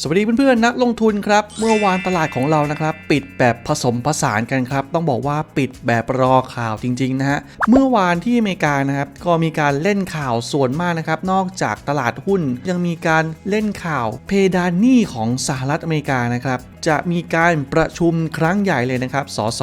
สวัสดีเพื่อนๆนักลงทุนครับ เมื่อวานตลาดของเรานะครับ ปิดแบบผสมผสานกันครับ ต้องบอกว่าปิดแบบรอข่าวจริงๆนะฮะเมื่อวานที่อเมริกานะครับก็มีการเล่นข่าวส่วนมากนะครับ นอกจากตลาดหุ้นยังมีการเล่นข่าวเพดานหนี้ของสหรัฐอเมริกานะครับ จะมีการประชุมครั้งใหญ่เลยนะครับ สส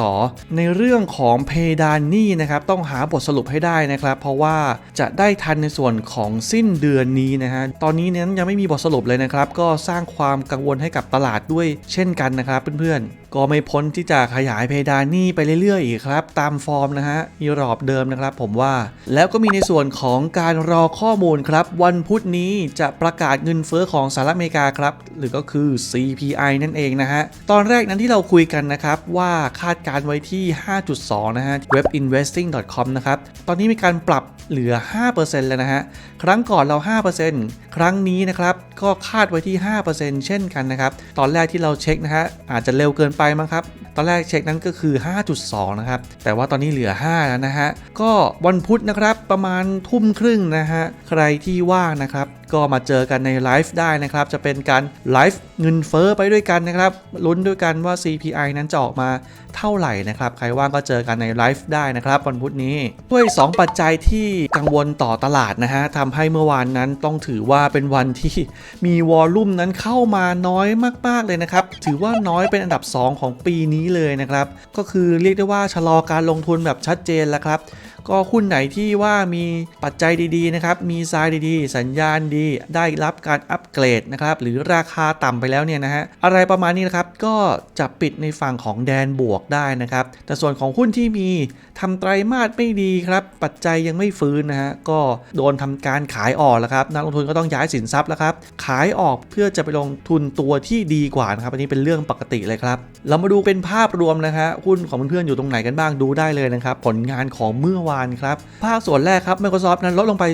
ในเรื่องของเพดานหนี้นะครับต้องหาบทสรุปให้ได้นะครับ เพราะว่าจะได้ทันในส่วนของสิ้นเดือนนี้นะฮะ ตอนนี้นั้นยังไม่มีบทสรุปเลยนะครับ ก็สร้างความกังวลให้กับตลาดด้วยเช่นกันนะครับเพื่อนๆ ก็ไม่พ้นที่จะขยายเพดานหนี้ไปเรื่อยๆอีกครับ ตามฟอร์มนะฮะอีรอบเดิมนะครับ ผมว่า แล้วก็มีในส่วนของการรอข้อมูลครับ วันพุธนี้จะประกาศเงินเฟ้อของสหรัฐอเมริกาครับ หรือก็คือ CPI นั่นเองนะฮะตอนแรกนั้นที่เราคุยกันนะครับ ว่าคาดการไว้ที่ 5.2 นะฮะ webinvesting.com นะครับ ตอนนี้มีการปรับเหลือ 5%แล้วนะฮะ ครั้งก่อนเรา 5%ครั้งนี้นะครับ ก็คาดไว้ที่ 5%เช่นกันนะครับ ตอนแรกที่เราเช็คนะฮะ อาจจะเร็วเกินไปมั้งครับ ตอนแรกเช็คนั้นก็คือ 5.2 นะครับ แต่ว่าตอนนี้เหลือ 5 แล้วนะฮะ ก็วันพุธนะครับประมาณทุ่มครึ่งนะฮะ ใครที่ว่างนะครับ ก็มาเจอกันในไลฟ์ได้นะครับ จะเป็นการไลฟ์เงินเฟอ้อไปด้วยกันนะครับ ลุ้นด้วยกันว่า CPI นั้นจะออกมาเท่าไหร่นะครับ ใครว่างก็เจอกันในไลฟ์ได้นะครับวันพุธนี้ ด้วย 2 ปัจจัยที่กังวลต่อตลาดนะฮะทำให้เมื่อวานนั้นต้องถือว่าเป็นวันที่มีวอลลุ่มนั้นเข้ามาน้อยมาก ๆเลยนะครับ ถือว่าน้อยเป็นอันดับ 2 ของปีนี้เลยนะครับ ก็คือเรียกได้ว่าชะลอการลงทุนแบบชัดเจนแล้วครับ ก็หุ้นไหนที่ว่ามีปัจจัยดีๆนะครับ มีทรายดีๆ สัญญาณดี ได้รับการอัปเกรดนะครับ หรือราคาต่ำไปแล้วเนี่ยนะฮะ อะไรประมาณนี้นะครับ ก็จะปิดในฝั่งของแดนบวกได้นะครับ แต่ส่วนของหุ้นที่มีทำไตรมาสไม่ดีครับ ปัจจัยยังไม่ฟื้นนะฮะ ก็โดนทำการขายออกแล้วครับ นักลงทุนก็ต้องย้ายสินทรัพย์แล้วครับ ขายออกเพื่อจะไปลงทุนตัวที่ดีกว่านะครับ อันนี้เป็นเรื่องปกติเลยครับ เรามาดูเป็นภาพรวมนะฮะหุ้นของเพื่อนๆอยู่ตรงไหนกันบ้างดูได้เลยนะครับ ผลงานของเมื่อวานครับ ภาคส่วนแรกครับ Microsoft นั้นลดลงไป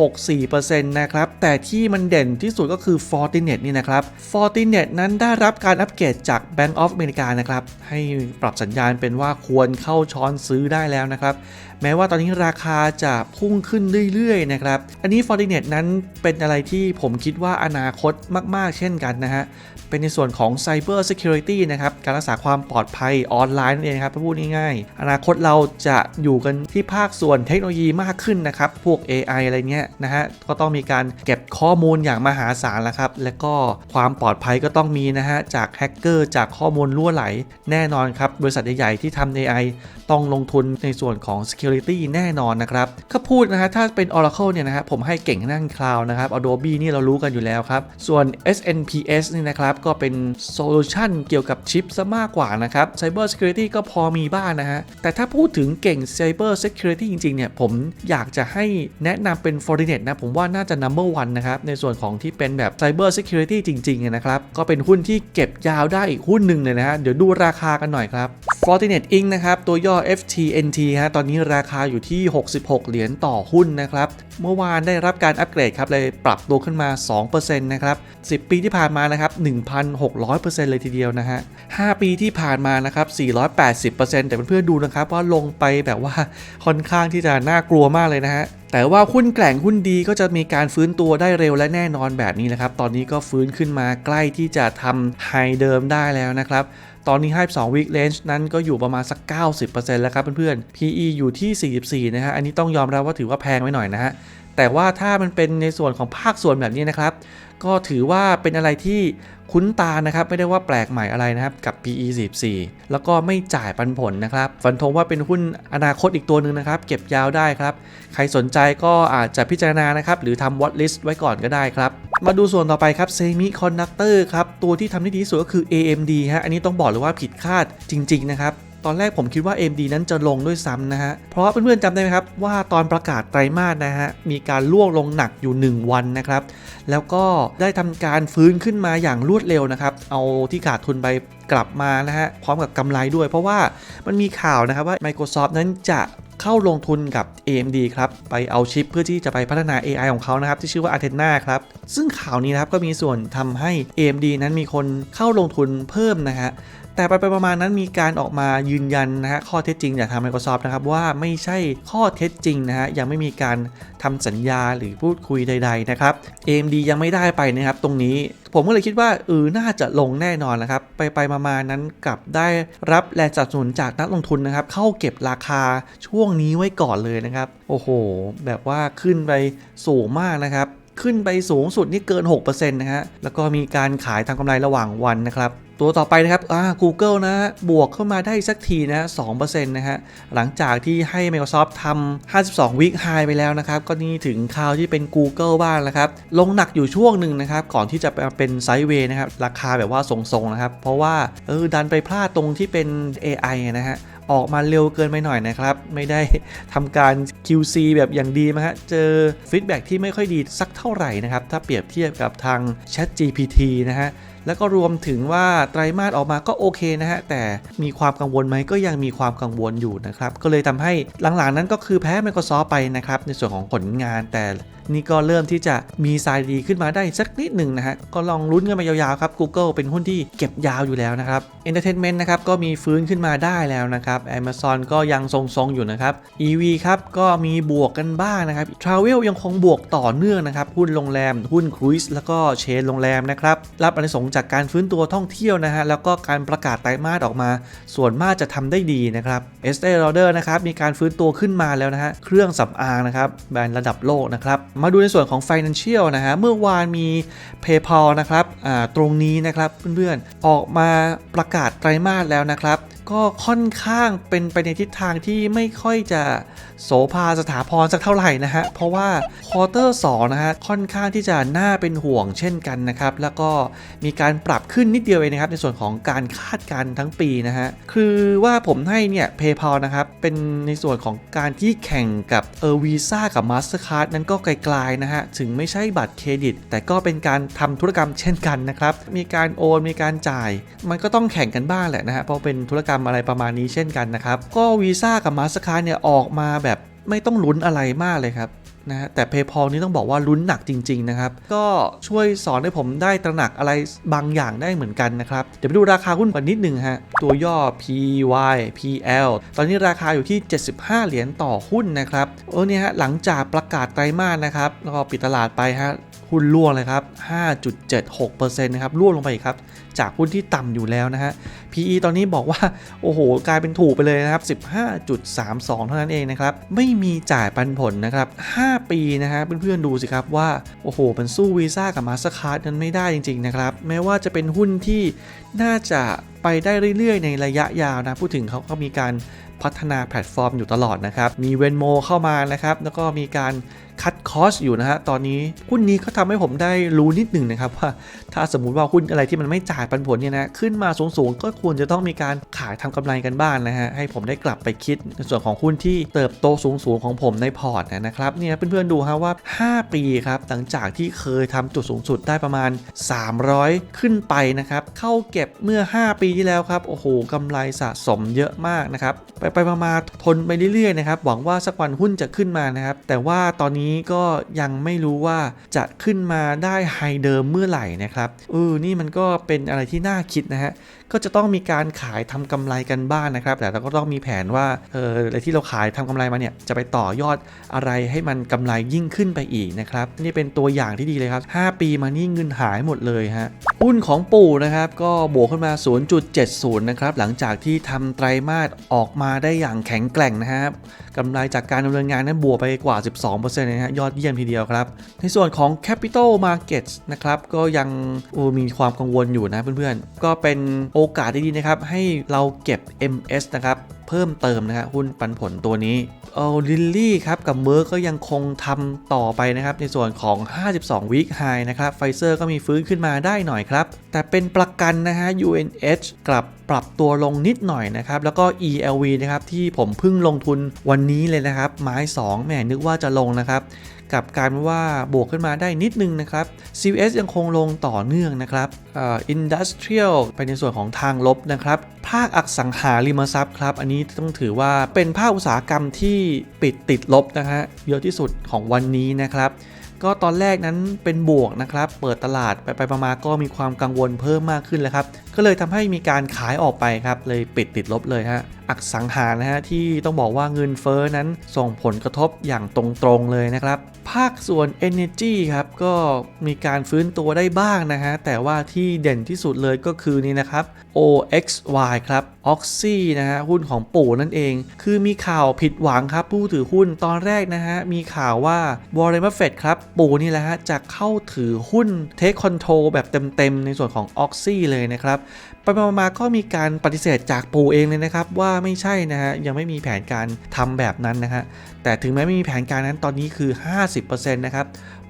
0.64%นะครับ แต่ที่มันเด่นที่สุดก็คือ Fortinet นี่นะครับ Fortinet นั้นได้รับการอัปเกรดจาก Bank of America นะครับ ให้ปรับสัญญาณเป็นว่าควรเข้าช้อนซื้อได้แล้วนะครับ แม้ว่าตอนนี้ราคาจะพุ่งขึ้นเรื่อยๆนะครับ อันนี้ Fortinet นั้นเป็นอะไรที่ผมคิดว่าอนาคตมากๆ เช่นกันนะฮะ เป็นในส่วนของ Cyber Security นะครับ การรักษาความปลอดภัยออนไลน์นั่นเองครับพูดง่ายๆ อนาคตเราจะอยู่กันที่ภาคส่วนเทคโนโลยีมากขึ้นนะครับ พวก AI อะไรเงี้ยนะฮะ ก็ต้องมีการเก็บข้อมูลอย่างมหาศาลแล้วครับ และก็ความปลอดภัยก็ต้องมีนะฮะ จากแฮกเกอร์จากข้อมูลรั่วไหล แน่นอนครับ บริษัทใหญ่ๆที่ทำ AI ต้องลงทุนในส่วนของ Security แน่นอนนะครับถ้าพูดนะฮะถ้าเป็น Oracle เนี่ยนะฮะผมให้เก่งนั่งคลาวนะครับ Adobe นี่เรารู้กันอยู่แล้วครับ ส่วน SNPS นี่นะครับ ก็เป็นโซลูชันเกี่ยวกับชิปซะมากกว่านะครับ Cyber Security ก็พอมีบ้างนะฮะ แต่ถ้าพูดถึงเก่ง Cyber Security จริง ๆ เนี่ย ผมอยากจะให้แนะนำเป็น Fortinet นะ ผมว่าน่าจะ number one นะครับ ในส่วนของที่เป็นแบบ Cyber Security จริงๆนะครับ ก็เป็นหุ้นที่เก็บยาวได้อีกหุ้นหนึ่งเลยนะฮะ เดี๋ยวดูราคากันหน่อยครับ Fortinet Inc นะครับ ตัวย่อ FTNT ฮะ ตอนนี้ราราคาอยู่ที่ 66 เหรียญต่อหุ้นนะครับ เมื่อวานได้รับการอัปเกรดครับเลยปรับตัวขึ้นมา 2%นะครับ 10 ปีที่ผ่านมานะครับ 1,600%เลยทีเดียวนะฮะ 5 ปีที่ผ่านมานะครับ 480%แต่เพื่อนๆดูนะครับว่าลงไปแบบว่าค่อนข้างที่จะน่ากลัวมากเลยนะฮะแต่ว่าหุ้นแกล่งหุ้นดีก็จะมีการฟื้นตัวได้เร็วและแน่นอนแบบนี้นะครับ ตอนนี้ก็ฟื้นขึ้นมาใกล้ที่จะทำไฮเดิมได้แล้วนะครับ ตอนนี้ให้2 week range นั้นก็อยู่ประมาณสัก 90%แล้วครับเพื่อนๆ PE อยู่ที่ 44 นะฮะ อันนี้ต้องยอมรับว่าถือว่าแพงไว้หน่อยนะฮะ แต่ว่าถ้ามันเป็นในส่วนของภาคส่วนแบบนี้นะครับ ก็ถือว่าเป็นอะไรที่คุ้นตานะครับ ไม่ได้ว่าแปลกใหม่อะไรนะครับ กับ PE 44แล้วก็ไม่จ่ายปันผลนะครับ ฟันธงว่าเป็นหุ้นอนาคตอีกตัวหนึ่งนะครับ เก็บยาวได้ครับ ใครสนใจก็อาจจะพิจารณานะครับ หรือทำ watch list ไว้ก่อนก็ได้ครับ มาดูส่วนต่อไปครับ Semi Conductor ครับ ตัวที่ทำได้ดีที่สุดก็คือ AMD ฮะอันนี้ต้องบอกเลยว่าผิดคาดจริง ๆ นะครับ ตอนแรกผมคิดว่า AMD นั้นจะลงด้วยซ้ำนะฮะ เพราะเพื่อนๆจำได้ไหมครับ ว่าตอนประกาศไตรมาสนะฮะ มีการล่วงลงหนักอยู่ 1 วันนะครับ แล้วก็ได้ทำการฟื้นขึ้นมาอย่างรวดเร็วนะครับ เอาที่ขาดทุนไปกลับมานะฮะ พร้อมกับกำไรด้วย เพราะว่ามันมีข่าวนะครับว่า Microsoft นั้นจะเข้าลงทุนกับ AMD ครับ ไปเอาชิปเพื่อที่จะไปพัฒนา AI ของเขานะครับ ที่ชื่อว่า Athena ครับ ซึ่งข่าวนี้นะครับก็มีส่วนทำให้ AMD นั้นมีคนเข้าลงทุนเพิ่มนะฮะ แต่ไปไปประมาณนั้นมีการออกมายืนยันนะฮะข้อเท็จจริงจากทาง Microsoft นะครับว่าไม่ใช่ข้อเท็จจริงนะฮะยังไม่มีการทำสัญญาหรือพูดคุยใด ๆ นะครับ AMD ยังไม่ได้ไปนะครับตรงนี้ผมก็เลยคิดว่าเออน่าจะลงแน่นอนนะครับ ไปไปๆมาๆนั้นกลับได้รับแรงสนับสนุนจากนักลงทุนนะครับ เข้าเก็บราคาช่วงนี้ไว้ก่อนเลยนะครับ โอ้โห แบบว่าขึ้นไปสูงมากนะครับ ขึ้นไปสูงสุดนี่เกิน 6%นะฮะแล้วก็มีการขายทางกำไรระหว่างวันนะครับ ตัวต่อไปนะครับอ่า Google นะ บวกเข้ามาได้สักทีนะ2%นะฮะ หลังจากที่ให้ Microsoft ทำ 52 week high ไปแล้วนะครับ ก็นี่ถึงคราวที่เป็น Google บ้างแล้วครับ ลงหนักอยู่ช่วงหนึ่งนะครับ ก่อนที่จะเป็นไซด์เวย์นะครับ ราคาแบบว่าทรงๆนะครับ เพราะว่าเออดันไปพลาดตรงที่เป็น AI นะฮะออกมาเร็วเกินไปหน่อยนะครับ ไม่ได้ทำการ QC แบบอย่างดีนะฮะ เจอฟีดแบ็ที่ไม่ค่อยดีสักเท่าไหร่นะครับ ถ้าเปรียบเทียบกับทาง Chat GPT นะฮะ แล้วก็รวมถึงว่าไตรมาสออกมาก็โอเคนะฮะ แต่มีความกังวลไหมก็ยังมีความกังวลอยู่นะครับ ก็เลยทำให้หลังๆนั้นก็คือแพ้ Microsoft ไปนะครับ ในส่วนของผลงานแต่นี่ก็เริ่มที่จะมีทรายดีขึ้นมาได้สักนิดหนึ่งนะฮะ ก็ลองลุ้นกันไปยาวๆครับ Google เป็นหุ้นที่เก็บยาวอยู่แล้วนะครับ Entertainment นะครับก็มีฟื้นขึ้นมาได้แล้วนะครับ Amazon ก็ยังทรงๆอยู่นะครับ EV ครับก็มีบวกกันบ้างนะครับ Travel ยังคงบวกต่อเนื่องนะครับหุ้นโรงแรม หุ้นครูซแล้วก็เชนโรงแรมนะครับรับอานิสงส์จากการฟื้นตัวท่องเที่ยวนะฮะแล้วก็การประกาศไตรมาสออกมา ส่วนมากจะทำได้ดีนะครับเอสเตอร์โรเดอร์นะครับมีการฟื้นตัวขึ้นมาแล้วนะฮะเครื่องสำอางนะครับแบรนด์ระดับโลกนะครับมาดูในส่วนของ Financial นะฮะเมื่อวานมี PayPal นะครับตรงนี้นะครับเพื่อนๆออกมาประกาศไตรมาสแล้วนะครับ ก็ค่อนข้างเป็นไปในทิศทางที่ไม่ค่อยจะโสภาสถาพรสักเท่าไหร่นะฮะ เพราะว่าควอเตอร์2นะฮะค่อนข้างที่จะน่าเป็นห่วงเช่นกันนะครับ แล้วก็มีการปรับขึ้นนิดเดียวเองนะครับ ในส่วนของการคาดการณ์ทั้งปีนะฮะ คือว่าผมให้เนี่ย PayPal นะครับ เป็นในส่วนของการที่แข่งกับเออวีซ่ากับ Mastercard นั้นก็ไกลๆนะฮะ ถึงไม่ใช่บัตรเครดิต แต่ก็เป็นการทำธุรกรรมเช่นกันนะครับ มีการโอนมีการจ่าย มันก็ต้องแข่งกันบ้างแหละนะฮะเพราะเป็นธุรกรรมอะไรประมาณนี้เช่นกันนะครับ ก็วีซ่ากับ Mastercard เนี่ยออกมาแบบไม่ต้องลุ้นอะไรมากเลยครับนะฮะแต่ PayPal นี่ต้องบอกว่าลุ้นหนักจริง ๆ นะครับ ก็ช่วยสอนให้ผมได้ตระหนักอะไรบางอย่างได้เหมือนกันนะครับ เดี๋ยวไปดูราคาหุ้นกันนิดนึงฮะ ตัวย่อ PY PL ตอนนี้ราคาอยู่ที่ 75 เหรียญต่อหุ้นนะครับ เออเนี่ยฮะหลังจากประกาศไตรมาสนะครับ แล้วก็ปิดตลาดไปฮะ หุ้นร่วงเลยครับ 5.76%นะครับร่วงลงไปอีกครับ จากหุ้นที่ต่ำอยู่แล้วนะฮะ PE ตอนนี้บอกว่า โอ้โห กลายเป็นถูกไปเลยนะครับ 15.32 เท่านั้นเองนะครับ ไม่มีจ่ายปันผลนะครับ 5 ปีนะฮะเพื่อนๆดูสิครับว่า โอ้โห มันสู้วีซ่ากับมาส t e r c a r d นั้นไม่ได้จริงๆนะครับ แม้ว่าจะเป็นหุ้นที่น่าจะ ไปได้เรื่อยๆ ในระยะยาวนะ พูดถึงเขาก็มีการพัฒนาแพลตฟอร์มอยู่ตลอดนะครับ มีเวนโมเข้ามานะครับ แล้วก็มีการคัดคอสอยู่นะฮะ ตอนนี้หุ้นนี้ก็ทำให้ผมได้รู้นิดหนึ่งนะครับว่าถ้าสมมุติว่าหุ้นอะไรที่มันไม่จ่ายปันผลเนี่ยนะ ขึ้นมาสูงๆ ก็ควรจะต้องมีการขายทำกำไรกันบ้างนะฮะ ให้ผมได้กลับไปคิดในส่วนของหุ้นที่เติบโตสูงๆ ของผมในพอร์ตนะครับ เนี่ยเพื่อนๆดูฮะว่า 5 ปีครับ หลังจากที่เคยทำจุดสูงสุดได้ประมาณ 300 ขึ้นไปนะครับ เข้าเก็บเมื่อ 5 ปีที่แล้วครับโอ้โหกำไรสะสมเยอะมากนะครับไปไปๆมาทนไปเรื่อยๆนะครับหวังว่าสักวันหุ้นจะขึ้นมานะครับแต่ว่าตอนนี้ก็ยังไม่รู้ว่าจะขึ้นมาได้ไฮเดิมเมื่อไหร่นะครับเออนี่มันก็เป็นอะไรที่น่าคิดนะฮะ ก็จะต้องมีการขายทำกำไรกันบ้างนนะครับ แต่เราก็ต้องมีแผนว่าเอออะไรที่เราขายทำกำไรมาเนี่ยจะไปต่อยอดอะไรให้มันกำไรยิ่งขึ้นไปอีกนะครับนี่เป็นตัวอย่างที่ดีเลยครับ 5 ปีมานี่เงินหายหมดเลยฮะหุ้นของปู่นะครับก็บวกขึ้นมา 0.70 นะครับหลังจากที่ทำไตรมาสออกมาได้อย่างแข็งแกร่งนะครับกำไรจากการดำเนินงานนั้นบวกไปกว่า 12%เลยนะฮะยอดเยี่ยมทีเดียวครับ ในส่วนของ Capital Markets นะครับก็ยังมีความกังวลอยู่นะเพื่อนๆ ก็เป็นโอกาสที่ดีนะครับให้เราเก็บ MS นะครับเพิ่มเติมนะฮะหุ้นปันผลตัวนี้เออลิลลี่ครับกับเมอร์ก็ยังคงทำต่อไปนะครับในส่วนของ 52 week high นะครับไฟเซอร์ก็มีฟื้นขึ้นมาได้หน่อยครับ แต่เป็นประกันนะฮะ UNH กลับปรับตัวลงนิดหน่อยนะครับ แล้วก็ ELV นะครับที่ผมเพิ่งลงทุนวันนี้เลยนะครับไม้2แหมนึกว่าจะลงนะครับ กับกลารว่าบวกขึ้นมาได้นิดนึงนะครับ CVS ยังคงลงต่อเนื่องนะครับอ่อ Industrial ไปในส่วนของทางลบนะครับ ภาคอสังหาริมทรัพย์ครับ อันนี้ต้องถือว่าเป็นภาคอุตสาหกรรมที่ปิดติดลบนะฮะเยอะที่สุดของวันนี้นะครับก็ตอนแรกนั้นเป็นบวกนะครับ เปิดตลาดไปไปมาก็มีความกังวลเพิ่มมากขึ้นแล้วครับก็เลยทำให้มีการขายออกไปครับเลยปิดติดลบเลยฮะอักสังหารนะฮะที่ต้องบอกว่าเงินเฟ้อนั้นส่งผลกระทบอย่างตรงๆเลยนะครับ ภาคส่วน Energy ครับก็มีการฟื้นตัวได้บ้างนะฮะแต่ว่าที่เด่นที่สุดเลยก็คือนี่นะครับ OXY ครับ Oxy นะฮะหุ้นของปู่นั่นเอง คือมีข่าวผิดหวังครับ ผู้ถือหุ้นตอนแรกนะฮะมีข่าวว่า Warren Buffett ครับปู่นี่แหละฮะจะเข้าถือหุ้น Take Control แบบเต็มๆ ในส่วนของ Oxy เลยนะครับไปมาๆก็มีการปฏิเสธจากปู่เองเลยนะครับ ว่าไม่ใช่นะฮะยังไม่มีแผนการทำแบบนั้นนะฮะแต่ถึงแม้ไม่มีแผนการนั้นตอนนี้คือ 50%นะครับ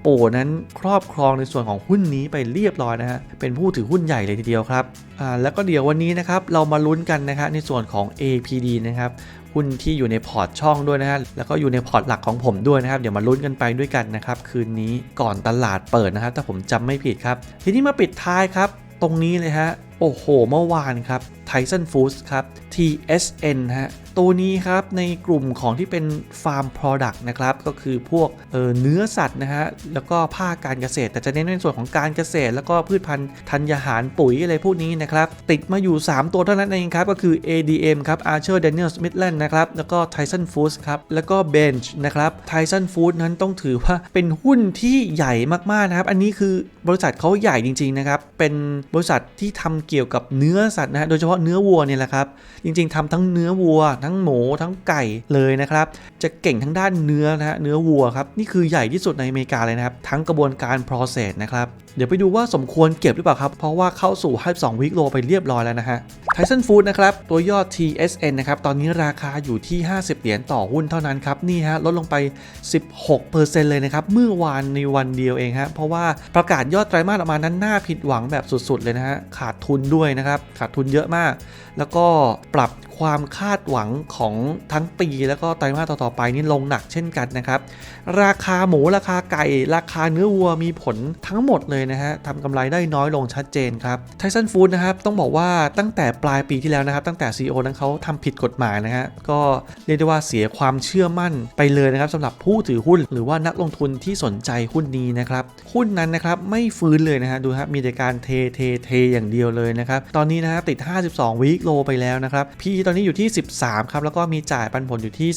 ปู่นั้นครอบครองในส่วนของหุ้นนี้ไปเรียบร้อยนะฮะ เป็นผู้ถือหุ้นใหญ่เลยทีเดียวครับ อ่า แล้วก็เดี๋ยววันนี้นะครับ เรามาลุ้นกันนะครับในส่วนของ APD นะครับ หุ้นที่อยู่ในพอร์ตช่องด้วยนะฮะ แล้วก็อยู่ในพอร์ตหลักของผมด้วยนะครับ เดี๋ยวมาลุ้นกันไปด้วยกันนะครับ คืนนี้ก่อนตลาดเปิดนะครับ ถ้าผมจำไม่ผิดครับ ทีนี้มาปิดท้ายครับ ตรงนี้เลยฮะ โอ้โห เมื่อวานครับ Tyson Foods ครับ TSN ฮะ ตัวนี้ครับในกลุ่มของที่เป็น Farm Product นะครับ ก็คือพวกเเนื้อสัตว์นะฮะ แล้วก็ภาคการเกษตร แต่จะเน้นในส่วนของการเกษตร แล้วก็พืชพันธุ์ธัญญาหารปุ๋ยอะไรพวกนี้นะครับ ติดมาอยู่ 3 ตัวเท่านั้นเองครับ ก็คือ ADM ครับ Archer Daniels Midland นะครับ แล้วก็ Tyson Foods ครับ แล้วก็ Bench นะครับ Tyson Foods นั้นต้องถือว่าเป็นหุ้นที่ใหญ่มากๆนะครับ อันนี้คือบริษัทเขาใหญ่จริงๆนะครับ เป็นบริษัทที่ทำเกี่ยวกับเนื้อสัตว์นะฮะ โดยเฉพาะเนื้อวัวเนี่ยแหละครับ จริงๆทำทั้งเนื้อวัว ทั้งหมูทั้งไก่เลยนะครับ จะเก่งทั้งด้านเนื้อนะฮะเนื้อวัวครับนี่คือใหญ่ที่สุดในอเมริกาเลยนะครับ ทั้งกระบวนการ process นะครับ เดี๋ยวไปดูว่าสมควรเก็บหรือเปล่าครับ เพราะว่าเข้าสู่ 52 วิกโลไปเรียบร้อยแล้วนะฮะ Tyson Food นะครับ ตัวยอด TSN นะครับ ตอนนี้ราคาอยู่ที่ 50 เหรียญต่อหุ้นเท่านั้นครับ นี่ฮะ ลดลงไป 16%เลยนะครับ เมื่อวานในวันเดียวเองฮะ เพราะว่าประกาศยอดไตรมาสออกมานั้นน่าผิดหวังแบบสุดๆเลยนะฮะ ขาดทุนด้วยนะครับ ขาดทุนเยอะมาก แล้วก็ปรับ ความคาดหวังของทั้งปีแล้วก็ไตรมาสต่อๆไปนี่ลงหนักเช่นกันนะครับ ราคาหมูราคาไก่ ราคาเนื้อวัวมีผลทั้งหมดเลยนะฮะทำกำไรได้น้อยลงชัดเจนครับไทสันฟู้ดนะครับต้องบอกว่าตั้งแต่ปลายปีที่แล้วนะครับ ตั้งแต่ CEO นั้นเขาทำผิดกฎหมายนะฮะก็เรียกได้ว่าเสียความเชื่อมั่นไปเลยนะครับสำหรับผู้ถือหุ้น หรือว่านักลงทุนที่สนใจหุ้นนี้นะครับหุ้นนั้นนะครับไม่ฟื้นเลยนะฮะดูครับมีแต่การเทเทเทอย่างเดียวเลยนะครับตอนนี้นะฮะติด 52วีคโลไปแล้วนะครับพีตอนนี้อยู่ที่ 13 ครับ แล้วก็มีจ่ายปันผลอยู่ที่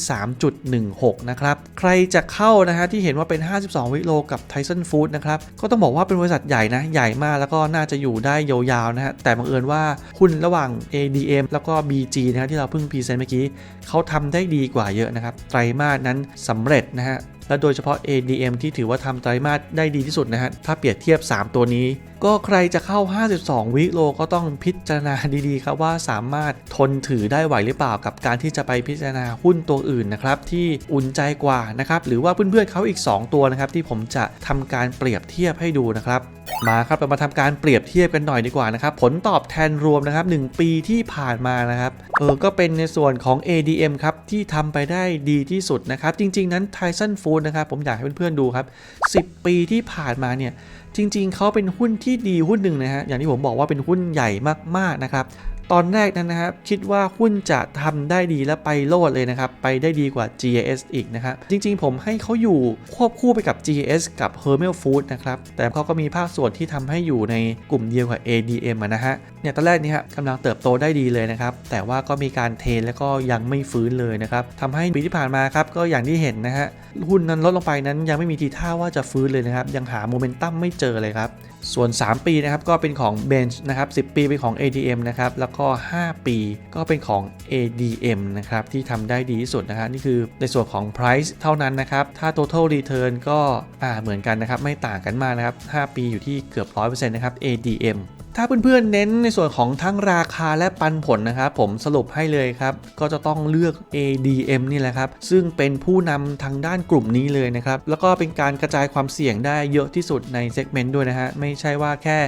3.16 นะครับ ใครจะเข้านะฮะที่เห็นว่าเป็น 52 วิโลกับ Tyson Food นะครับ ก็ต้องบอกว่าเป็นบริษัทใหญ่นะ ใหญ่มากแล้วก็น่าจะอยู่ได้ยาวๆนะฮะ แต่บังเอิญว่าหุ้นระหว่าง ADM แล้วก็ BG นะฮะที่เราเพิ่งพรีเซนต์เมื่อกี้เขาทำได้ดีกว่าเยอะนะครับ ไตรมาสนั้นสำเร็จนะฮะและโดยเฉพาะ ADM ที่ถือว่าทำไตรมาสได้ดีที่สุดนะฮะ ถ้าเปรียบเทียบ 3 ตัวนี้ ก็ใครจะเข้า 52 วิโลก็ต้องพิจารณาดีๆครับว่าสามารถทนถือได้ไหวหรือเปล่ากับการที่จะไปพิจารณาหุ้นตัวอื่นนะครับที่อุ่นใจกว่านะครับหรือว่าเพื่อนๆเขาอีก 2 ตัวนะครับที่ผมจะทำการเปรียบเทียบให้ดูนะครับมาครับเรามาทำการเปรียบเทียบกันหน่อยดีกว่านะครับผลตอบแทนรวมนะครับ1ปีที่ผ่านมานะครับเออก็เป็นในส่วนของ ADM ครับที่ทำไปได้ดีที่สุดนะครับจริง ๆ นั้น Tyson Food นะครับผมอยากให้เพื่อนๆดูครับ 10 ปีที่ผ่านมาเนี่ย จริง ๆ เขาเป็นหุ้นที่ดีหุ้นหนึ่งนะฮะอย่างที่ผมบอกว่าเป็นหุ้นใหญ่มากๆนะครับ ตอนแรกนั้นนะครับคิดว่าหุ้นจะทำได้ดีและไปโลดเลยนะครับ ไปได้ดีกว่า GAS อีกนะครับ จริงๆ ผมให้เขาอยู่ควบคู่ไปกับ GAS กับ Hermel Food นะครับ แต่เขาก็มีภาคส่วนที่ทำให้อยู่ในกลุ่มเดียวกับ ADM นะฮะ เนี่ยตอนแรกนี่ฮะกำลังเติบโตได้ดีเลยนะครับ แต่ว่าก็มีการเทนแล้วก็ยังไม่ฟื้นเลยนะครับทำให้ปีที่ผ่านมาครับก็อย่างที่เห็นนะฮะหุ้นนั้นลดลงไปนั้นยังไม่มีทีท่าว่าจะฟื้นเลยนะครับ ยังหาโมเมนตัมไม่เจอเลยครับ ส่วน 3 ปีนะครับก็เป็นของ Bench นะครับ 10 ปีเป็นของ ADM นะครับ แล้วก็ 5 ปีก็เป็นของ ADM นะครับ ที่ทำได้ดีที่สุดนะฮะนี่คือในส่วนของ Price เท่านั้นนะครับ ถ้า Total Return ก็อ่าเหมือนกันนะครับ ไม่ต่างกันมากนะครับ 5 ปีอยู่ที่เกือบ 100%นะครับ ADM ถ้าเพื่อนๆเน้นในส่วนของทั้งราคาและปันผลนะครับผมสรุปให้เลยครับก็จะต้องเลือก ADM นี่แหละครับ ซึ่งเป็นผู้นำทางด้านกลุ่มนี้เลยนะครับ แล้วก็เป็นการกระจายความเสี่ยงได้เยอะที่สุดในเซกเมนต์ด้วยนะฮะ ไม่ใช่ว่าแค่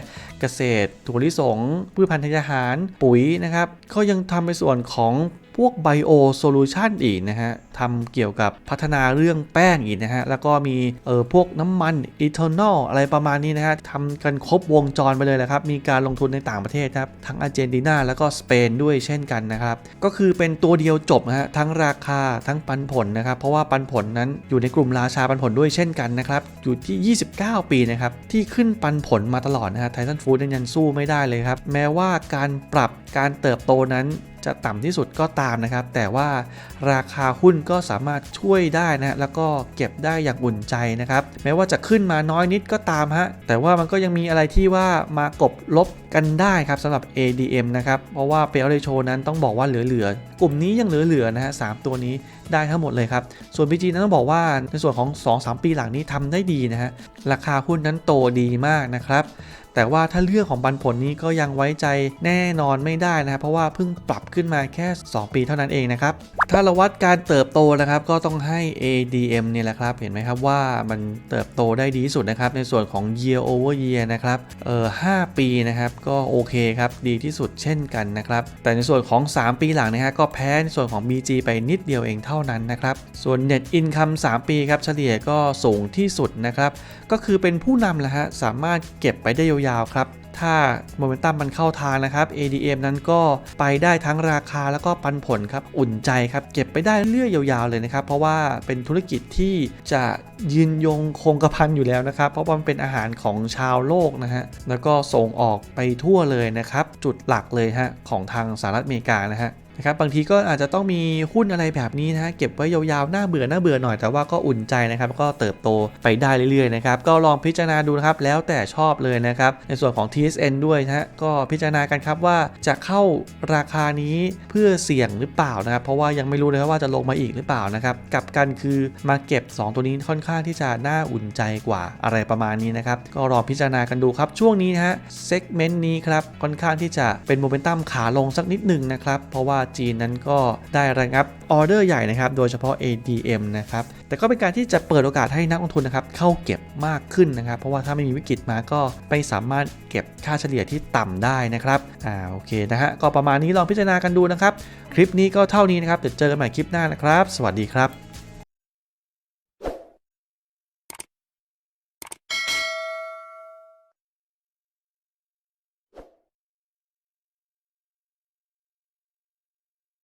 เกษตรถั่วลิสงพืชพันธุ์ธัญญาหารปุ๋ยนะครับเขายังทำในส่วนของ พวกไบโอโซลูชันอีกนะฮะทำเกี่ยวกับพัฒนาเรื่องแป้งอีกนะฮะ แล้วก็มีเออพวกน้ำมันอีเทอร์นอลอะไรประมาณนี้นะฮะทำกันครบวงจรไปเลยแหละครับ มีการลงทุนในต่างประเทศครับ ทั้งอาร์เจนตินาแล้วก็สเปนด้วยเช่นกันนะครับ ก็คือเป็นตัวเดียวจบนะฮะ ทั้งราคาทั้งปันผลนะครับ เพราะว่าปันผลนั้นอยู่ในกลุ่มราชาปันผลด้วยเช่นกันนะครับ อยู่ที่ 29 ปีนะครับ ที่ขึ้นปันผลมาตลอดนะฮะไททันฟู้ดยังสู้ไม่ได้เลยครับ แม้ว่าการปรับการเติบโตนั้น จะต่ำที่สุดก็ตามนะครับ แต่ว่าราคาหุ้นก็สามารถช่วยได้นะแล้วก็เก็บได้อย่างอุ่นใจนะครับ แม้ว่าจะขึ้นมาน้อยนิดก็ตามฮะแต่ว่ามันก็ยังมีอะไรที่ว่ามากบลบกันได้ครับสำหรับ ADM นะครับ เพราะว่า Payout Ratio นั้นต้องบอกว่าเหลือๆ กลุ่มนี้ยังเหลือๆนะฮะสามตัวนี้ได้ทั้งหมดเลยครับ ส่วน BG นั้นต้องบอกว่าในส่วนของ 2-3 ปีหลังนี้ทำได้ดีนะฮะราคาหุ้นนั้นโตดีมากนะครับ แต่ว่าถ้าเรื่องของปันผลนี้ก็ยังไว้ใจแน่นอนไม่ได้นะครับเพราะว่าเพิ่งปรับขึ้นมาแค่ 2 ปีเท่านั้นเองนะครับถ้าเราวัดการเติบโตนะครับก็ต้องให้ ADM เนี่ยแหละครับ เห็นไหมครับว่ามันเติบโตได้ดีที่สุดนะครับในส่วนของ year over year นะครับเออ5ปีนะครับก็โอเคครับดีที่สุดเช่นกันนะครับแต่ในส่วนของ 3 ปีหลังนะฮะก็แพ้ในส่วนของ BG ไปนิดเดียวเองเท่านั้นนะครับส่วน net income 3 ปีครับเฉลี่ยก็สูงที่สุดนะครับก็คือเป็นผู้นำแหละฮะสามารถเก็บไปได้ยาวๆครับ ถ้าโมเมนตัมมันเข้าทางนะครับ ADM นั้นก็ไปได้ทั้งราคาแล้วก็ปันผลครับ อุ่นใจครับ เก็บไปได้เรื่อยยาวๆเลยนะครับ เพราะว่าเป็นธุรกิจที่จะยืนยงคงกระพันอยู่แล้วนะครับ เพราะว่ามันเป็นอาหารของชาวโลกนะฮะ แล้วก็ส่งออกไปทั่วเลยนะครับ จุดหลักเลยฮะของทางสหรัฐอเมริกานะฮะ นะครับบางทีก็อาจจะต้องมีหุ้นอะไรแบบนี้นะฮะเก็บไว้ยาวๆหน้าเบื่อหน้าเบื่อหน่อยแต่ว่าก็อุ่นใจนะครับก็เติบโตไปได้เรื่อยๆนะครับก็ลองพิจารณาดูนะครับแล้วแต่ชอบเลยนะครับในส่วนของ TSN ด้วยนะฮะก็พิจารณากันครับว่าจะเข้าราคานี้เพื่อเสี่ยงหรือเปล่านะครับเพราะว่ายังไม่รู้เลยว่าจะลงมาอีกหรือเปล่านะครับกลับกันคือมาเก็บ 2 ตัวนี้ค่อนข้างที่จะน่าอุ่นใจกว่าอะไรประมาณนี้นะครับก็ลองพิจารณากันดูครับช่วงนี้นะฮะเซกเมนต์นี้ครับค่อนข้างที่จะเป็นโมเมนตัมขาลงสักนิดหนึ่งนะครับเพราะว่าจีนนั้นก็ได้ระงับออเดอร์ใหญ่นะครับ โดยเฉพาะ ADM นะครับ แต่ก็เป็นการที่จะเปิดโอกาสให้นักลงทุนนะครับเข้าเก็บมากขึ้นนะครับ เพราะว่าถ้าไม่มีวิกฤตมาก็ไม่สามารถเก็บค่าเฉลี่ยที่ต่ำได้นะครับ อ่า โอเคนะฮะ ก็ประมาณนี้ลองพิจารณากันดูนะครับ คลิปนี้ก็เท่านี้นะครับ เดี๋ยวเจอกันใหม่คลิปหน้านะครับ สวัสดีครับ